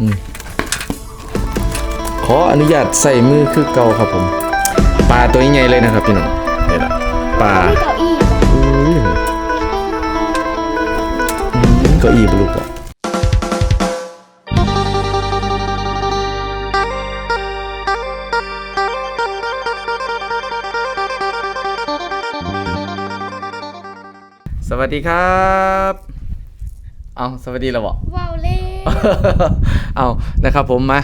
อืมขออนุญาตใส่มือคือเก่าครับผมปลาตัวใหญ่เลยนะครับพี่น้องนี่แหละปลามีเก้าอี้บ่อุ้ยอืมเก็อีบลูกอะสวัสดีครับ เอาสวัสดีแล้วบอกว้าวเล่ เอานะครับผมมา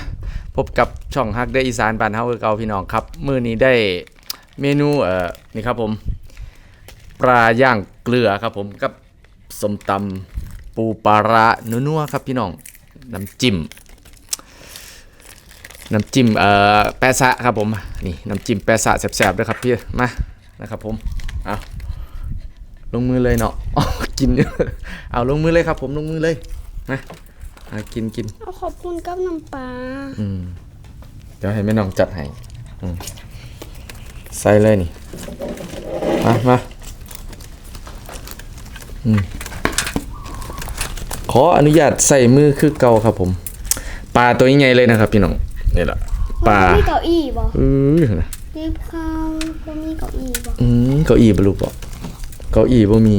พบกับช่องฮักเดออีสานบ้านเฮาคือเก่าพี่น้องครับมื้อนี้ได้เมนูเอ่อนี่ครับผมปลาย่างเกลือครับผมกับสมตำปูปลาร้านัวๆครับพี่น้องน้ำจิ้มน้ำจิ้มเอ่อแปซะครับผมนี่น้ำจิ้มแปซะแซ่บๆด้วยครับพี่มานะครับผมเอาลงมือเลยเนาะกินเอาลงมือเลยครับผมลงมือเลยมา อะกินกิน เอาขอบคุณกับน้ำปลาอืม เดี๋ยวให้แม่น้องจัดให้อืมใส่เลยนี่ มามาอืม ขออนุญาตใส่มือคือเก่าครับผม ปลาตัวใหญ่เลยนะครับ พี่น้องนี่แหละปลามีเก้าอี้บ่อือนะรีบเข้าบ่มีเก้าอี้บ่อืมเก้าอี้บลูกบอกเก้าอี้บ่มี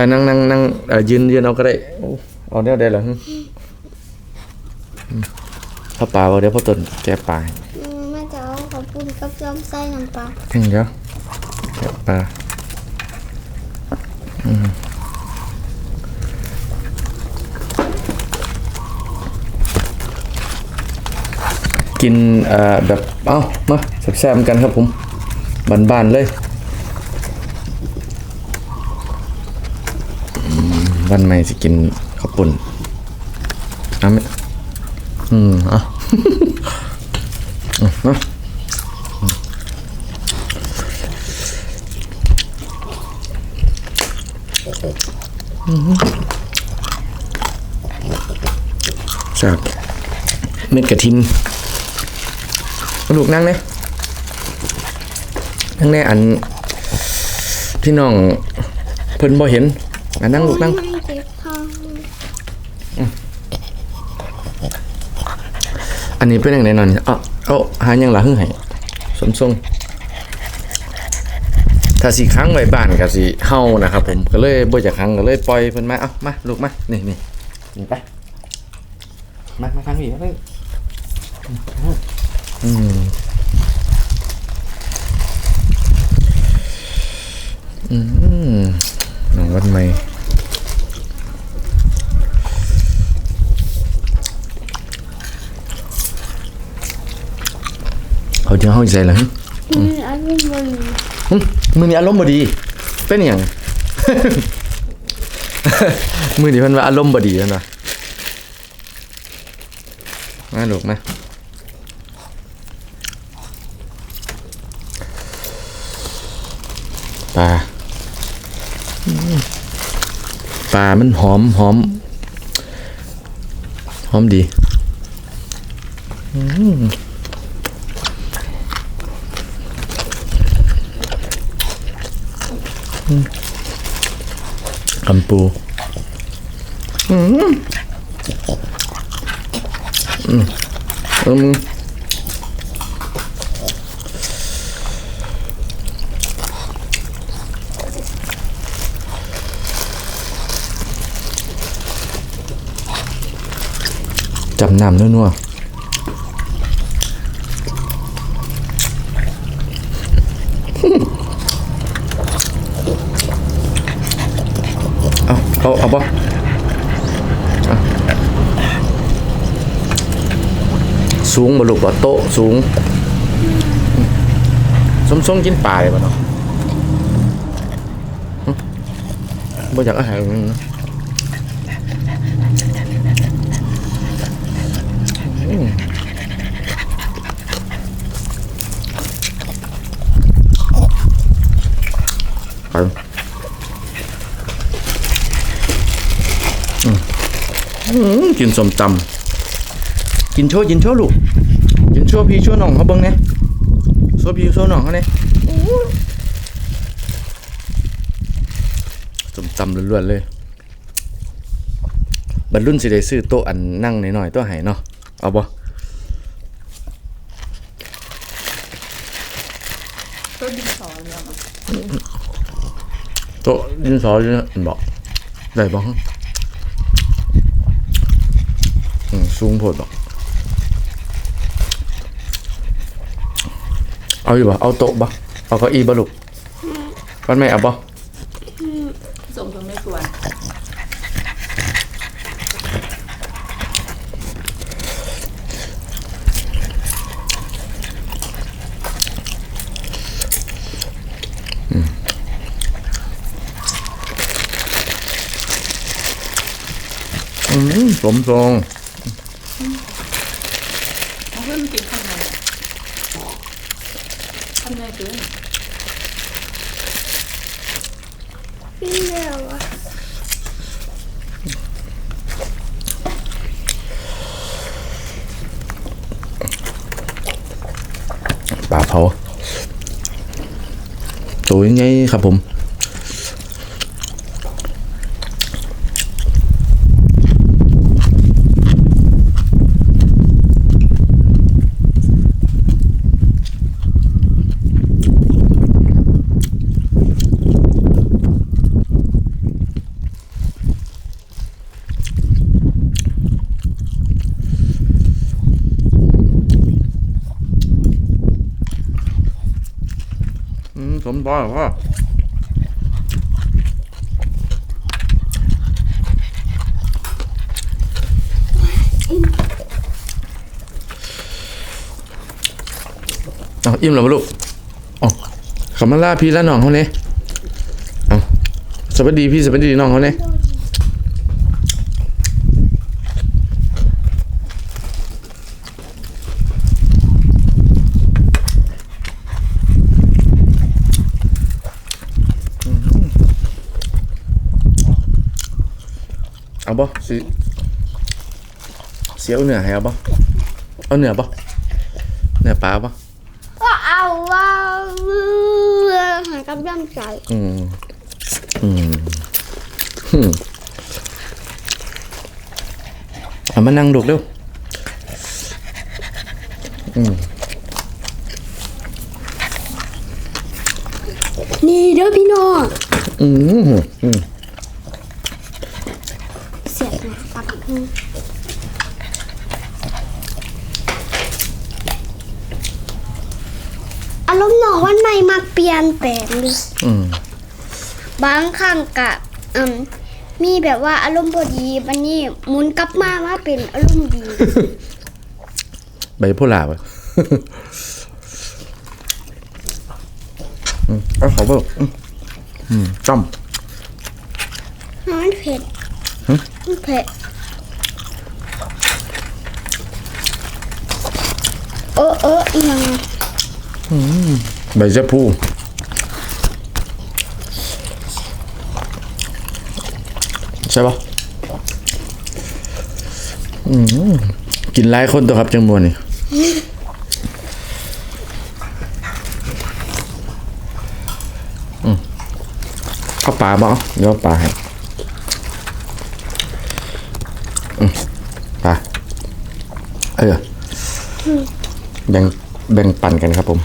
อะนั่งนั่งนั่งเอ่อยืนยืนเอาก็ได้โอ้เอาแนวได้เหรอหึอืมพ่อปลาบอกเดี๋ยวพ่อต้นแกะปลาให้อืมแม่จะเอาขอบคุณกับยอมใส่น้ำปลาอืมเดี๋ยวแกะปลาอืมกินเอ่อแบบเอ้ามาแซ่บๆกันครับผมบานๆเลยอืม วันใหม่สิกินข้าวปุ่นเอาไหมอืมเอะอืมาจากเม็ดกระทินลูกนั่งเนี่ยนั่งเนี่ยอันพี่น้องเพิ่นบ่เห็นอันนั่งลูกนั่ง อันนี้เป็นอย่างไรนอนนี่เอาเอาหายังละหึ่งให้สมทรงถ้าสิค้างไว้บ้านก็สิเฮานะครับผมก็เลยบ่จะค้างก็เลยปล่อยเพิ่นมา เอามาลูกมา นี่นี่นี่ไป มา มาค้างอีกเลยอืมอืมน้องวันใหม่ เขาจะเฮาสิใส่ละหึมีอารมณ์บ่ดีหึมือนี้อารมณ์บ่ดี เป็นหยัง มือนี้เพิ่นว่าอารมณ์บ่ดีนั่นว่ะมาลูกมาปลาอืมปลามันหอมหอมหอมดี อืม คำปูอืมอืมอืมจับน้ำนัวๆเอาเอาเอาปะเอา สูงบ่ลูกบ่โต๊ะสูง สมสมกินปลาเลยบ่เนาะหึบ่อยากอาหารอืมกินสมตำ กินโชว์กินโชว์ลูกกินโชว์พี่โชว์น้องเขาเบิ่งเนี่ยโชว์พี่โชว์น้องเขาเนี่ยสมตำล้วนๆเลยบรรลุนสิได้ซื้อโต๊ะอันนั่งหน่อยๆตัวให้เนาะเอาบ่โต้นดินสอเนี่ยโต๊ะดินสออยู่นะบอกได้บ่อืมสูงโพดบอก เอาอยู่บ่เอาโต๊ะบ่เอาเก้าอี้บ่ลูกวันแม่เอาบ่ส่งตรงไม่ควรอืมสมทรง เอาเพื่อนกินข้างในข้างในเกิน พี่เดียวอะ ปลาเผา ตัวยังไงครับผม อืมสมบ่พ่อ อิ่มแล้วบ่ลูกอ๋อขอมาล่าพี่และน้องเขาเนี่ยเอาสวัสดีพี่สวัสดีน้องเขาเนี่ยเอาบ่สิเสียเอาเนื้อให้เอาบ่เอาเนื้อบ่เนื้อปลาบ่ ก็เอาว่าหากับย่ำใจอืมอืมอืมเอามานั่งดูกเร็วนี่เด้อพี่น้องอืมอืมเสียบนะตัก อืมอารมณ์หนอวันใหม่มักเปลี่ยนแปลงเลยอืมบางครั้งกะอืมมีแบบว่าอารมณ์พอดีวันนี้หมุนกลับมาว่าเป็นอารมณ์ดี ใบโพลาบอืมเอาเขาเบิกอืมอืมจ้มันเผ็ดฮะมันเผ็ดเออเอออีหยังำ ใบเจ้าผู้ใช่ปะกินหลายคนตัวครับจังมวนนี่เอาปลาบ่เอาเดี๋ยวปลาให้ปลาเออแบ่งแบ่งปันกันครับผม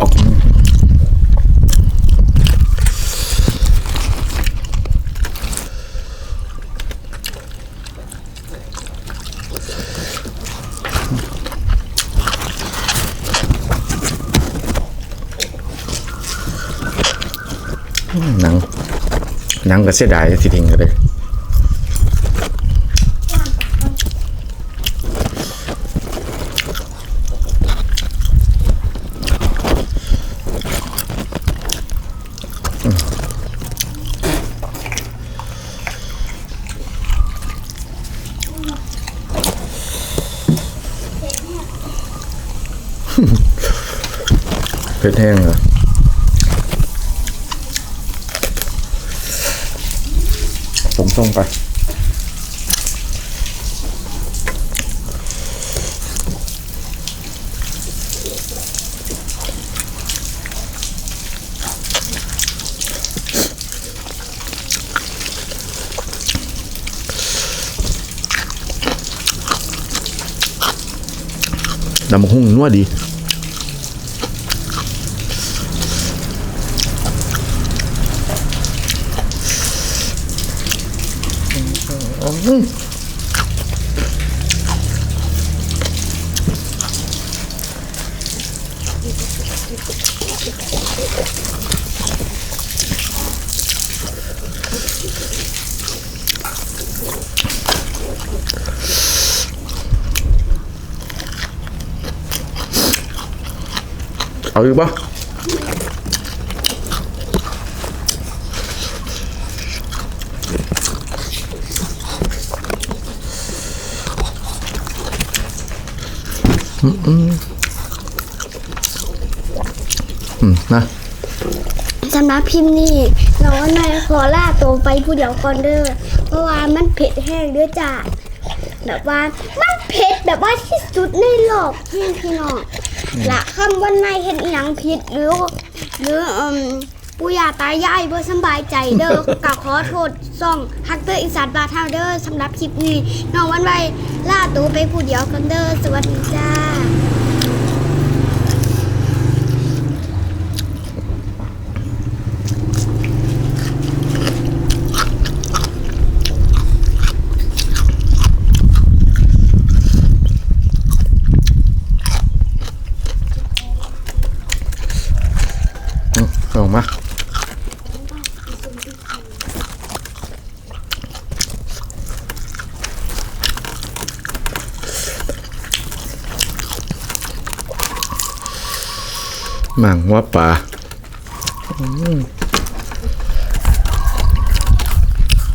ออกหนังหนังก็เสียดายสิทิ้งก็ได้เแห้งเหรอสมส่งไปน้ำหุ้งนวดดี เอาอีกปะอืมอืมอืม นะสำหรับพิมพ์นี่น้องนายขอล่าตัวไปผู้เดียวก่อนเด้อเพราะว่ามันเผ็ดแห้งเด้อจ้าแบบว่ามันเผ็ดแบบว่าที่สุดในโลกพี่พี่น้องละคำว่านายเห็นอหย่างผิดหรือหรืออืมปู่ย่าตายายบ่สำบายใจเด้อก็ขอโทษซ่องฮักเตอร์อีสานบาทเฮาเด้อสำหรับคลิปนี้น้องวันไว้ล่าตัวไปผู้เดียวกันเด้อสวัสดีจ้า อืมามาหมังว่าป่าอืม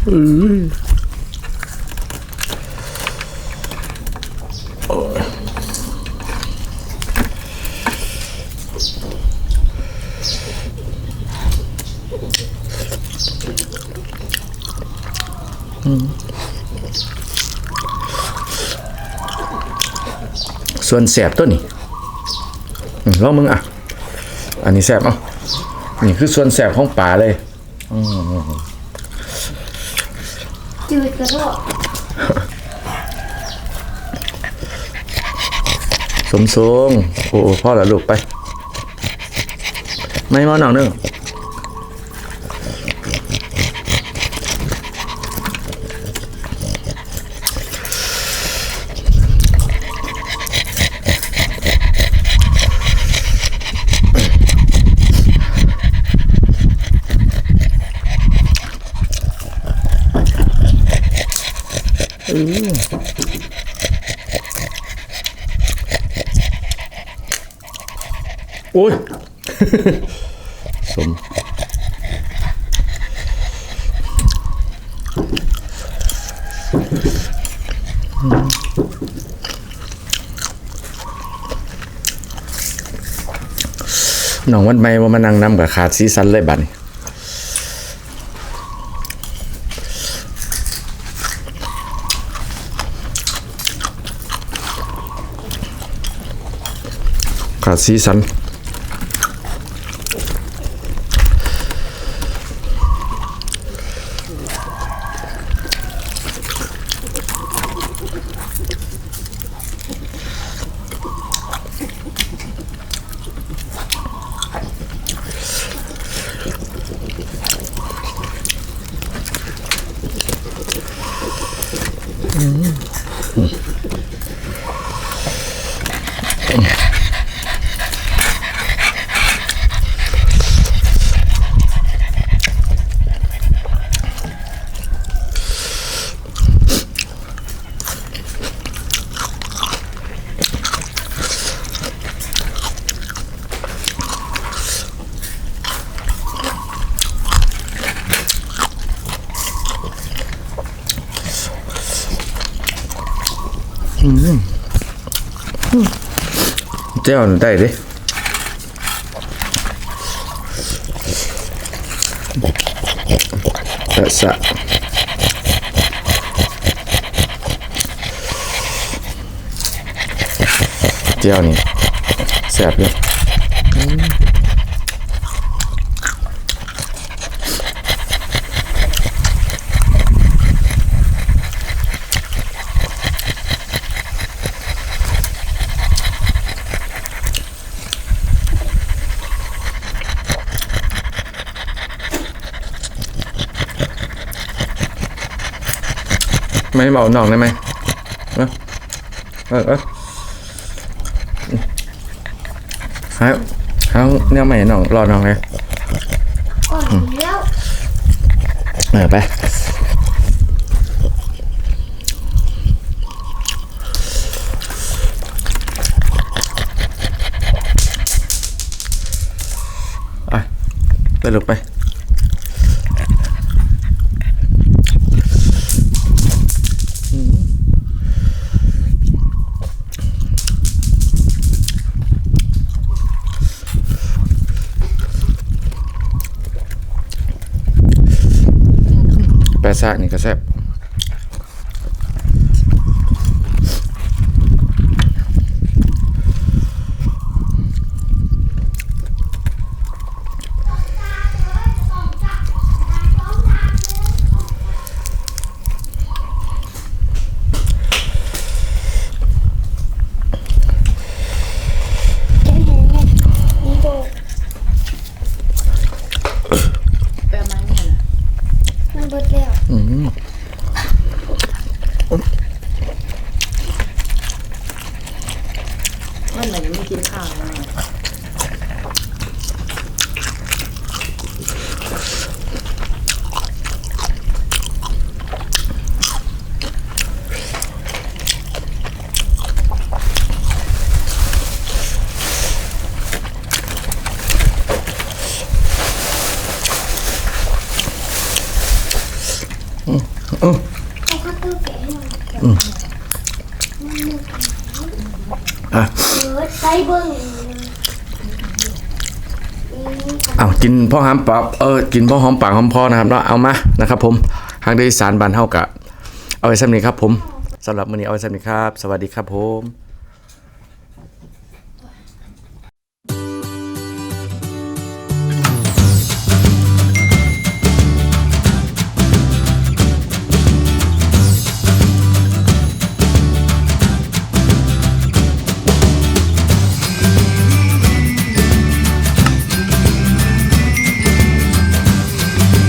อื้อโอ้ย ส่วนแสบตัวนี้ลองมึงอะ อันนี้แสบเอะนี่คือส่วนแสบของป่าเลยจืดกระโดดสมทรงโอ้พ่อละลูกไป ไม่มอหนองนึงโอ้ย สมน้องวันไม่ว่ามานั่งนำกับขาดซีซันเลยบัดนขาดซีซัน เจ้าได้เดิสะสะเจ้านี่แซ่บเลย ม่เบาหน่องได้ไหมเออเออเออหาหาเนี่ยไม่หน่องรอหน่องเลยก่อนแล้วเออไปไปไป ซากไปแน่ะยังไม่กินข้าวเลย เอากินพ่อหอมปากเออกินพ่อหอมปากหอมพอนะครับเนาะเอามานะครับ ผมทางดยสารบานเท่ากับเอาไว้สำนี้ครับ ผมสำหรับมื้อนี้เอาไว้สำนี้ครับ สวัสดีครับผม